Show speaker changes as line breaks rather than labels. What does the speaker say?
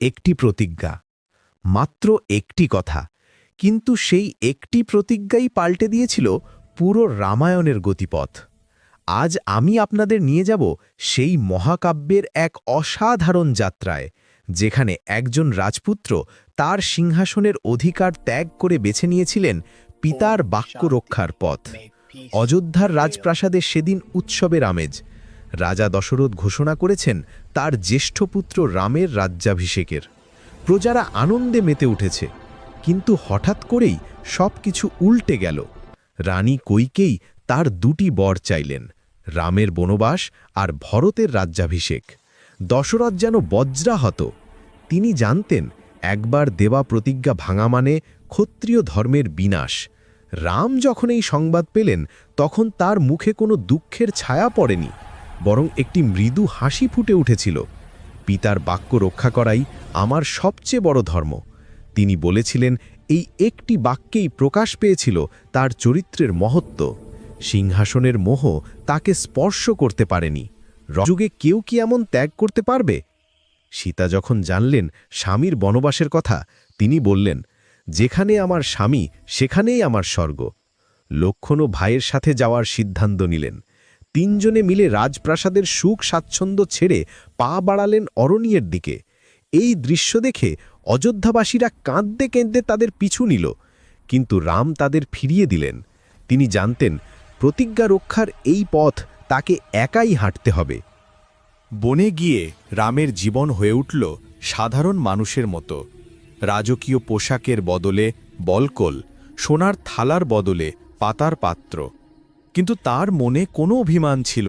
একটি প্রতিজ্ঞা। মাত্র একটি কথা, কিন্তু সেই একটি প্রতিজ্ঞাই পাল্টে দিয়েছিল পুরো রামায়ণের গতিপথ। আজ আমি আপনাদের নিয়ে যাব সেই মহাকাব্যের এক অসাধারণ যাত্রায়, যেখানে একজন রাজপুত্র তার সিংহাসনের অধিকার ত্যাগ করে বেছে নিয়েছিলেন পিতার বাক্য রক্ষার পথ। অযোধ্যার রাজপ্রাসাদে সেদিন উৎসবের আমেজ রাজা দশরথ ঘোষণা করেছেন তার জ্যেষ্ঠ পুত্র রামের রাজ্যাভিষেকের। প্রজারা আনন্দে মেতে উঠেছে, কিন্তু হঠাৎ করেই সব কিছু উল্টে গেল। রানী কৈকেই তার দুটি বর চাইলেন, রামের বনবাস আর ভরতের রাজ্যাভিষেক। দশরথ যেন বজ্রাহত, তিনি জানতেন একবার দেওয়া প্রতিজ্ঞা ভাঙা মানে ক্ষত্রিয় ধর্মের বিনাশ। রাম যখন এই সংবাদ পেলেন, তখন তার মুখে কোনো দুঃখের ছায়া পড়েনি। বরং একটি মৃদু হাসি ফুটে উঠেছিল। পিতার বাক্য রক্ষা করাই আমার সবচেয়ে বড় ধর্ম। তিনি বলেছিলেন, এই একটি বাক্যেই প্রকাশ পেয়েছিল তার চরিত্রের মহত্ব। সিংহাসনের মোহ তাকে স্পর্শ করতে পারেনি। রযুগে কেউ কি এমন ত্যাগ করতে পারবে? সীতা যখন জানলেন স্বামীর বনবাসের কথা, তিনি বললেন, যেখানে আমার স্বামী, সেখানেই আমার স্বর্গ। লক্ষণও ভাইয়ের সাথে যাওয়ার সিদ্ধান্ত নিলেন। তিনজনে মিলে রাজপ্রাসাদের সুখ স্বাচ্ছন্দ্য ছেড়ে পা বাড়ালেন অরণ্যের দিকে। এই দৃশ্য দেখে অযোধ্যাবাসীরা কাঁদতে কেঁদতে তাদের পিছু নিল, কিন্তু রাম তাদের ফিরিয়ে দিলেন। তিনি জানতেন, প্রতিজ্ঞা রক্ষার এই পথ তাকে একাই হাঁটতে হবে।
বনে গিয়ে রামের জীবন হয়ে উঠল সাধারণ মানুষের মতো। রাজকীয় পোশাকের বদলে বলকল, সোনার থালার বদলে পাতার পাত্র। কিন্তু তার মনে কোনো অভিমান ছিল